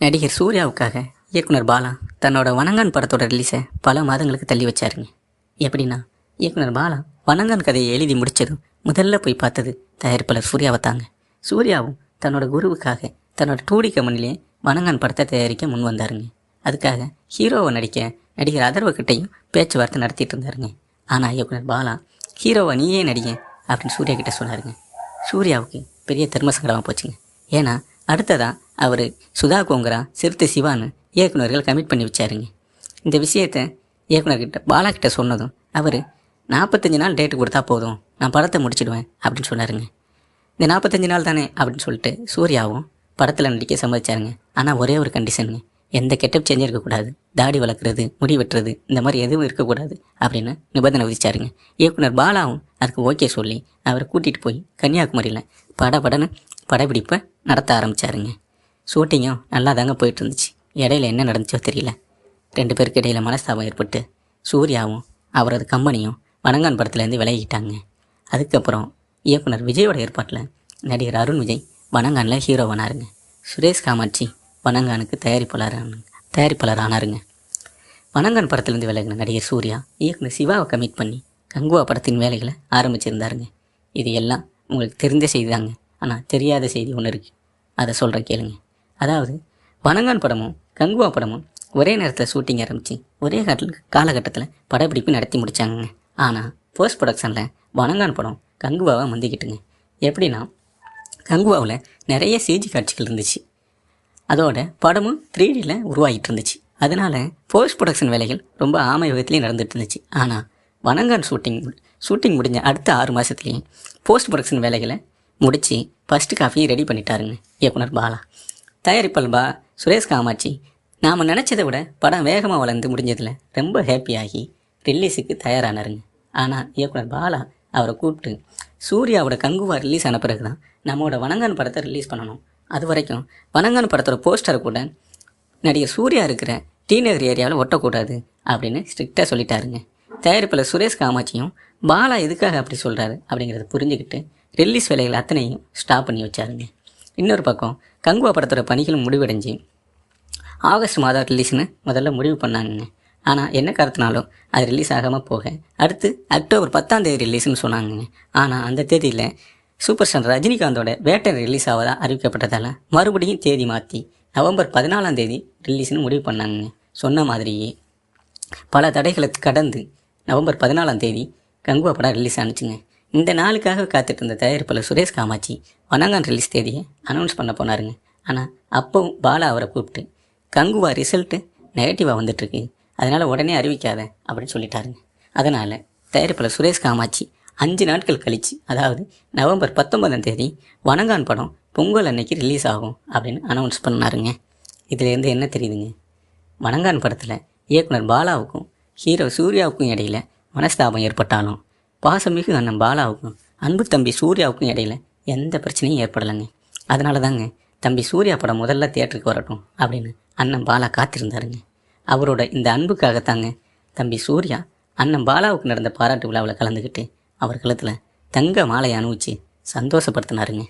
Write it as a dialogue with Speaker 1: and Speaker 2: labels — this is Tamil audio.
Speaker 1: நடிகர் சூர்யாவுக்காக இயக்குனர் பாலா தன்னோட வணங்கான் படத்தோட ரிலீஸை பல மாதங்களுக்கு தள்ளி வச்சாருங்க. எப்படின்னா இயக்குனர் பாலா வணங்கான் கதையை எழுதி முடித்ததும் முதல்ல போய் பார்த்தது தயாரிப்பாளர் சூர்யாவை தாங்க. சூர்யாவும் தன்னோட குருவுக்காக தன்னோட டூடி கம்பெனிலே வணங்கான் படத்தை தயாரிக்க முன் வந்தாருங்க. அதுக்காக ஹீரோவை நடிக்க நடிகர் அதர்வக்கிட்டையும் பேச்சுவார்த்தை நடத்திட்டு இருந்தாருங்க. ஆனால் இயக்குனர் பாலா ஹீரோவை நீயே நடிங்க அப்படின்னு சூர்யா கிட்டே சொன்னாருங்க. சூர்யாவுக்கு பெரிய தர்ம சங்கடமாக போச்சுங்க. ஏன்னா அடுத்ததான் அவர் சுதா கோங்கரா சிறுத்தை சிவான்னு இயக்குனர்கள் கமிட் பண்ணி வச்சாருங்க. இந்த விஷயத்தை இயக்குனர்கிட்ட பாலா கிட்ட சொன்னதும் அவர் நாற்பத்தஞ்சு நாள் டேட்டு கொடுத்தா போதும். நான் படத்தை முடிச்சிடுவேன் அப்படின்னு சொன்னாருங்க. இந்த நாற்பத்தஞ்சு நாள் தானே அப்படின்னு சொல்லிட்டு சூர்யாவும் படத்தில் நடிக்க சம்மதிச்சாருங்க. ஆனால் ஒரே ஒரு கண்டிஷனுங்க எந்த கெட்டப் சேஞ்சும் இருக்கக்கூடாது. தாடி வளர்க்குறது முடி வெட்டுறது இந்த மாதிரி எதுவும் இருக்கக்கூடாது அப்படின்னு நிபந்தனை விதிச்சாருங்க. இயக்குனர் பாலாவும் அதுக்கு ஓகே சொல்லி அவரை கூட்டிகிட்டு போய் கன்னியாகுமரியில் படபடன்னு படப்பிடிப்பை நடத்த ஆரம்பித்தாருங்க ஷூட்டிங்கும் நல்லா தாங்க போயிட்டு இருந்துச்சு இடையில என்ன நடந்துச்சோ தெரியல. ரெண்டு பேருக்கு இடையில மனஸ்தாபம் ஏற்பட்டு சூர்யாவும் அவரது கம்பெனியும் வணங்கான் படத்துலேருந்து விலகிட்டாங்க. அதுக்கப்புறம் இயக்குனர் விஜயோட ஏற்பாட்டில் நடிகர் அருண் விஜய் வணங்கானில் ஹீரோவானாருங்க சுரேஷ் காமாட்சி வணங்கானுக்கு தயாரிப்பாளரான தயாரிப்பாளர் ஆனாருங்க வணங்கான் படத்துலேருந்து விலகின நடிகர் சூர்யா இயக்குனர் சிவாவை கமிட் பண்ணி கங்குவா படத்தின் வேலைகளை ஆரம்பிச்சிருந்தாருங்க. இது எல்லாம் உங்களுக்கு தெரிஞ்ச செய்தி தாங்க. ஆனால் தெரியாத செய்தி ஒன்று இருக்குது அதை சொல்கிறேன் கேளுங்க. அதாவது வனங்கான் படமும் கங்குவா படமும் ஒரே நேரத்தில் ஷூட்டிங் ஆரம்பித்து ஒரே காட்டில் காலகட்டத்தில் படப்பிடிப்பு நடத்தி முடித்தாங்க ஆனால் போஸ்ட் ப்ரொடக்ஷனில் வனங்கான் படம் கங்குவாவை முந்திக்கிட்டுங்க. எப்படின்னா கங்குவாவில் நிறைய சிஜி காட்சிகள் இருந்துச்சு. அதோட படமும் த்ரீ டியில் உருவாகிட்டு இருந்துச்சு அதனால் போஸ்ட் ப்ரொடக்ஷன் வேலைகள் ரொம்ப ஆமை விதத்துலேயும் நடந்துட்டு இருந்துச்சு ஆனால் வனங்கான் ஷூட்டிங் ஷூட்டிங் முடிஞ்ச அடுத்த ஆறு மாதத்துலேயும் போஸ்ட் ப்ரொடக்ஷன் வேலைகளை முடித்து ஃபஸ்ட்டு காஃபியை ரெடி பண்ணிட்டாருங்க இயக்குனர் பாலா. தயாரிப்பல்பா பா சுரேஷ் காமாட்சி. நாம் நினச்சதை விட படம் வேகமாக வளர்ந்து முடிஞ்சதில் ரொம்ப ஹாப்பியாகி ரிலீஸுக்கு தயாரானாருங்க. ஆனால் இயக்குனர் பாலா அவரை கூப்பிட்டு சூர்யாவோட கங்குவா ரிலீஸ் ஆன பிறகு தான் நம்மளோட வணங்கான் படத்தை ரிலீஸ் பண்ணணும். அது வரைக்கும் வணங்கான் படத்தோட போஸ்டர் கூட நடிகர் சூர்யா இருக்கிற டி நகர் ஏரியாவில் ஒட்டக்கூடாது அப்படின்னு ஸ்ட்ரிக்டாக சொல்லிட்டாருங்க. தயாரிப்பில் சுரேஷ் காமாட்சியும் பாலா எதுக்காக அப்படி சொல்கிறாரு அப்படிங்கிறத புரிஞ்சுக்கிட்டு ரிலீஸ் வேலைகள் அத்தனையும் ஸ்டாப் பண்ணி வச்சாருங்க. இன்னொரு பக்கம் கங்குவா படத்தோட பணிகளும் முடிவடைஞ்சு ஆகஸ்ட் மாதம் ரிலீஸ்னு முதல்ல முடிவு பண்ணாங்க ஆனால் என்ன காரணத்தினாலும் அது ரிலீஸ் ஆகாமல் போக அடுத்து அக்டோபர் பத்தாம் தேதி ரிலீஸ்னு சொன்னாங்க ஆனால் அந்த தேதியில் சூப்பர் ஸ்டார் ரஜினிகாந்தோட வேட்டை ரிலீஸ் ஆவதாக அறிவிக்கப்பட்டதால் மறுபடியும் தேதி மாற்றி நவம்பர் பதினாலாம் தேதி ரிலீஸ்னு முடிவு பண்ணாங்க சொன்ன மாதிரியே பல தடைகளை கடந்து நவம்பர் பதினாலாம் தேதி கங்குவா படம் ரிலீஸ் ஆனிச்சுங்க. இந்த நாளுக்காக காத்துட்டு இருந்த தயாரிப்பாளர் சுரேஷ் காமாட்சி வணங்கான் ரிலீஸ் தேதியை அனௌன்ஸ் பண்ண போனாருங்க. ஆனால் அப்பவும் பாலா அவரை கூப்பிட்டு கங்குவா ரிசல்ட்டு நெகட்டிவாக வந்துட்டுருக்கு. அதனால் உடனே அறிவிக்காத அப்படின்னு சொல்லிட்டாருங்க. அதனால் தயாரிப்பாளர் சுரேஷ் காமாட்சி அஞ்சு நாட்கள் கழிச்சு அதாவது நவம்பர் பத்தொன்பதாம் தேதி வணங்கான் படம் பொங்கல் அன்னைக்கு ரிலீஸ் ஆகும் அப்படின்னு அனௌன்ஸ் பண்ணாருங்க. இதுலேருந்து என்ன தெரியுதுங்க? வணங்கான் படத்தில் இயக்குனர் பாலாவுக்கும் ஹீரோ சூர்யாவுக்கும் இடையில மனஸ்தாபம் ஏற்பட்டாலும் பாசமிகு அண்ணன் பாலாவுக்கும் அன்பு தம்பி சூர்யாவுக்கும் இடையில எந்த பிரச்சனையும் ஏற்படலைங்க. அதனால தாங்க தம்பி சூர்யா படம் முதல்ல தியேட்டருக்கு வரட்டும் அப்படின்னு அண்ணன் பாலா காத்திருந்தாருங்க. அவரோட இந்த அன்புக்காகத்தாங்க தம்பி சூர்யா அண்ணன் பாலாவுக்கு நடந்த பாராட்டு விழாவில் கலந்துக்கிட்டு அவர் கழுத்தில் தங்க மாலையை அணிவிச்சு சந்தோஷப்படுத்தினாருங்க.